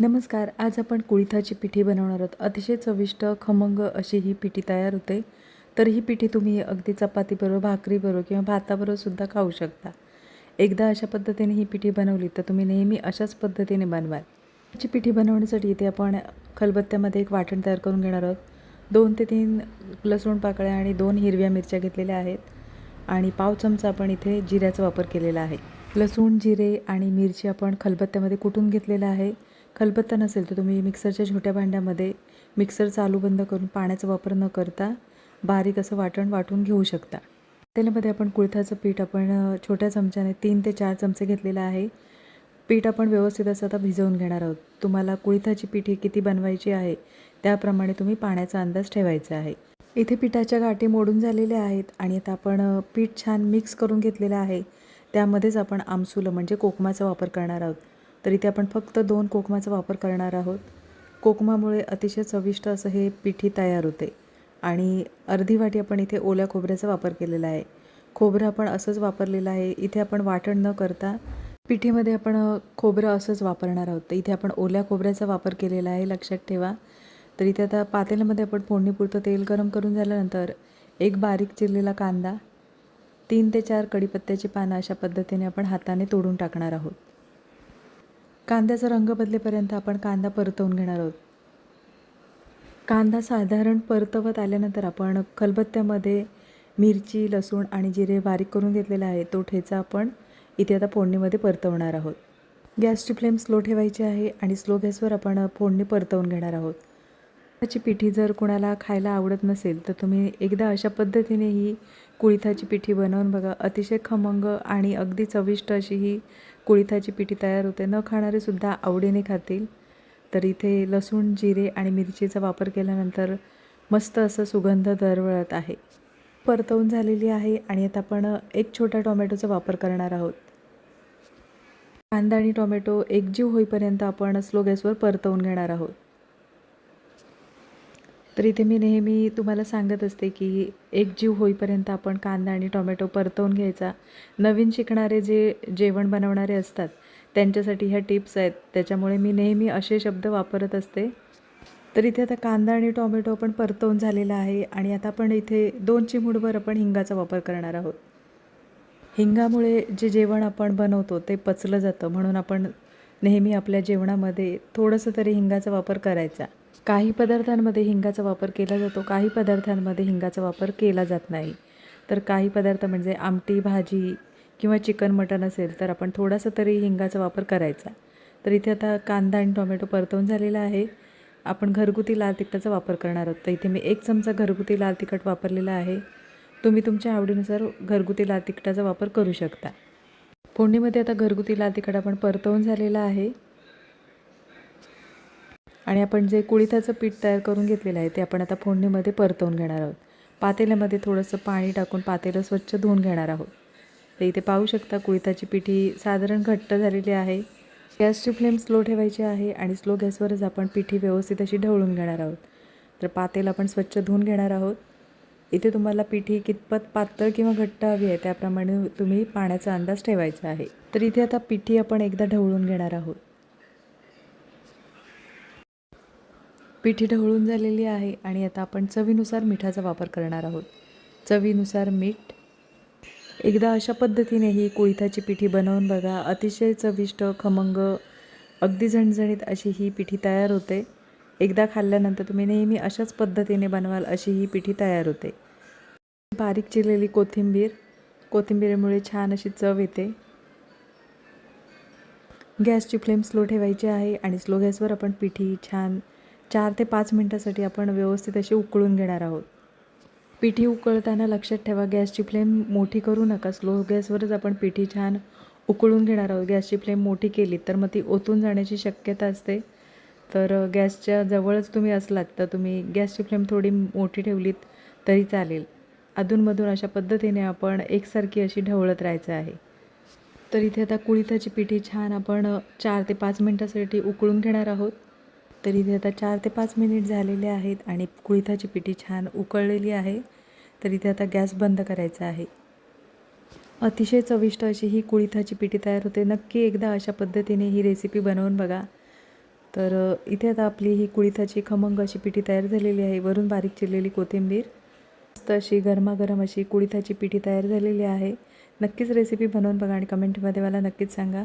नमस्कार आज आपण कुळिथाची पिठी बनवणार आहोत. अतिशय चविष्ट खमंग अशी ही पिठी तयार होते. तर ही पिठी तुम्ही अगदी चपातीबरोबर भाकरीबरोबर किंवा भाताबरोबर सुद्धा खाऊ शकता. एकदा अशा पद्धतीने ही पिठी बनवली तर तुम्ही नेहमी अशाच पद्धतीने बनवाल. याची पिठी बनवण्यासाठी इथे आपण खलबत्त्यामध्ये एक वाटण तयार करून घेणार आहोत. दोन ते तीन लसूण पाकळ्या आणि दोन हिरव्या मिरच्या घेतलेल्या आहेत. आणि पाव चमचा आपण इथे जिऱ्याचा वापर केलेला आहे. लसूण जिरे आणि मिरची आपण खलबत्त्यामध्ये कुटून घेतलेलं आहे. खलबत्ता नसेल तर तुम्ही मिक्सरच्या छोट्या भांड्यामध्ये मिक्सर चालू बंद करून पाण्याचा वापर न करता बारीक असं वाटण वाटून घेऊ शकता. तेलामध्ये आपण कुळथाचं पीठ आपण छोट्या चमच्याने तीन ते चार चमचे घेतलेलं आहे. पीठ आपण व्यवस्थित असं आता भिजवून घेणार आहोत. तुम्हाला कुळथाची पीठ ही किती बनवायची आहे त्याप्रमाणे तुम्ही पाण्याचा अंदाज ठेवायचा आहे. इथे पिठाच्या गाठी मोडून झालेल्या आहेत आणि आता आपण पीठ छान मिक्स करून घेतलेलं आहे. त्यामध्येच आपण आमसूल म्हणजे कोकमाचा वापर करणार आहोत. तर इथे आपण फक्त दोन कोकमाचा वापर करणार आहोत. कोकमामुळे अतिशय चविष्ट असं हे पिठी तयार होते. आणि अर्धी वाटी आपण इथे ओल्या खोबऱ्याचा वापर केलेला आहे. खोबरं आपण असंच वापरलेलं आहे. इथे आपण वाटण न करता पिठीमध्ये आपण खोबरं असंच वापरणार आहोत. तर इथे आपण ओल्या खोबऱ्याचा वापर केलेला आहे लक्षात ठेवा. तर इथे आता पातेल्यामध्ये आपण फोडणीपुरतं तेल गरम करून झाल्यानंतर एक बारीक चिरलेला कांदा तीन ते चार कडीपत्त्याची पानं अशा पद्धतीने आपण हाताने तोडून टाकणार आहोत. कांद्याचा रंग बदलेपर्यंत आपण कांदा परतवून घेणार आहोत. कांदा साधारण परतवत आल्यानंतर आपण खलबत्त्यामध्ये मिरची लसूण आणि जिरे बारीक करून घेतलेला आहे तो ठेचा आपण इथे आता फोडणीमध्ये परतवणार आहोत. गॅसची फ्लेम स्लो ठेवायची आहे आणि स्लो गॅसवर आपण फोडणी परतवून घेणार आहोत. त्याची पिठी जर कुणाला खायला आवडत नसेल तर तुम्ही एकदा अशा पद्धतीने ही कुळिथाची पिठी बनवून बघा अतिशय खमंग आणि अगदी चविष्ट अशी ही कुळिथाची पिठी तयार होते. न खाणारे सुद्धा आवडीने खातील. तर इथे लसूण जिरे आणि मिरचीचा वापर केल्यानंतर मस्त असं सुगंध दरवळत आहे. परतवून झालेली आहे आणि आता आपण एक छोटा टोमॅटोचा वापर करणार आहोत. कांदा आणि टोमॅटो एकजीव होईपर्यंत आपण स्लो गॅसवर परतवून घेणार आहोत. तर इथे मी नेहमी तुम्हाला सांगत असते की एक जीव होईपर्यंत आपण कांदा आणि टोमॅटो परतवून घ्यायचा. नवीन शिकणारे जे जेवण बनवणारे असतात त्यांच्यासाठी ह्या टिप्स आहेत. त्याच्यामुळे मी नेहमी असे शब्द वापरत असते. तर इथे आता कांदा आणि टोमॅटो आपण परतवून झालेला आहे आणि आता आपण इथे दोन चिमूडभर आपण हिंगाचा वापर करणार आहोत. हिंगामुळे जे जेवण आपण बनवतो ते पचलं जातं म्हणून आपण नेहमी आपल्या जेवणामध्ये थोडंसं तरी हिंगाचा वापर करायचा. काही पदार्थांमध्ये हिंगाचा वापर केला जातो काही पदार्थांमध्ये हिंगाचा वापर केला जात नाही. तर काही पदार्थ म्हणजे आमटी भाजी किंवा चिकन मटण असेल तर आपण थोडासा तरी हिंगाचा वापर करायचा. तर इथे आता कांदा आणि टोमॅटो परतवून झालेला आहे. आपण घरगुती लाल तिखटाचा वापर करणार आहोत. तर इथे मी एक चमचा घरगुती लाल तिखट वापरलेला आहे. तुम्ही तुमच्या आवडीनुसार घरगुती लाल तिखटाचा वापर करू शकता. फोडणीमध्ये आता घरगुती लाल तिखट आपण परतवून झालेलं आहे. आणि आपण जे कुळिथाचं पीठ तयार करून घेतलेलं आहे ते आपण आता फोडणीमध्ये परतवून घेणार आहोत. पातेल्यामध्ये थोडंसं पाणी टाकून पातेलं स्वच्छ धुवून घेणार आहोत. तर इथे पाहू शकता कुळिथाची पिठी साधारण घट्ट झालेली आहे. गॅसची फ्लेम स्लो ठेवायची आहे आणि स्लो गॅसवरच आपण पिठी व्यवस्थित अशी ढवळून घेणार आहोत. तर पातेल आपण स्वच्छ धुवून घेणार आहोत. इथे तुम्हाला पिठी कितपत पातळ किंवा घट्ट हवी आहे त्याप्रमाणे तुम्ही पाण्याचा अंदाज ठेवायचा आहे. तर इथे आता पिठी आपण एकदा ढवळून घेणार आहोत. पिठी ढवळून झालेली आहे आणि आता आपण चवीनुसार मिठाचा वापर करणार आहोत. चवीनुसार मीठ. एकदा अशा पद्धतीने ही कुळिथाची पिठी बनवून बघा. अतिशय चविष्ट खमंग अगदी झणझणीत अशी ही पिठी तयार होते. एकदा खाल्ल्यानंतर तुम्ही नेहमी अशाच पद्धतीने बनवाल अशी ही पिठी तयार होते. बारीक चिरलेली कोथिंबीर. कोथिंबीरमुळे छान अशी चव येते. गॅसची फ्लेम स्लो ठेवायची आहे आणि स्लो गॅसवर आपण पिठी छान चार ते पाच मिनटासाठी आपण व्यवस्थित अशी उकळून घेणार आहोत. पिठी उकळताना लक्षात ठेवा गॅसची फ्लेम मोठी करू नका. स्लो गॅसवरच आपण पिठी छान उकळून घेणार आहोत. गॅसची फ्लेम मोठी केली तर मग ती ओतून जाण्याची शक्यता असते. तर गॅसच्या जवळच तुम्ही असलात तर तुम्ही गॅसची फ्लेम थोडी मोठी ठेवलीत तरी चालेल. अधूनमधून अशा पद्धतीने आपण एकसारखी अशी ढवळत राहायचं आहे. तर इथे आता कुळिथाची पिठी छान आपण चार ते पाच मिनटासाठी उकळून घेणार आहोत. तर इथे आता चार ते पाच मिनिट झालेले आहेत आणि कुळिथाची पिठी छान उकळलेली आहे. तर इथे आता गॅस बंद करायचा आहे. अतिशय चविष्ट अशी ही कुळिथाची पिठी तयार होते. नक्की एकदा अशा पद्धतीने ही रेसिपी बनवून बघा. तर इथे आता आपली ही कुळिथाची खमंग अशी पिठी तयार झालेली आहे. वरून बारीक चिरलेली कोथिंबीर. मस्त अशी गरमागरम अशी कुळिथाची पिठी तयार झालेली आहे. नक्कीच रेसिपी बनवून बघा आणि कमेंटमध्ये मला नक्कीच सांगा.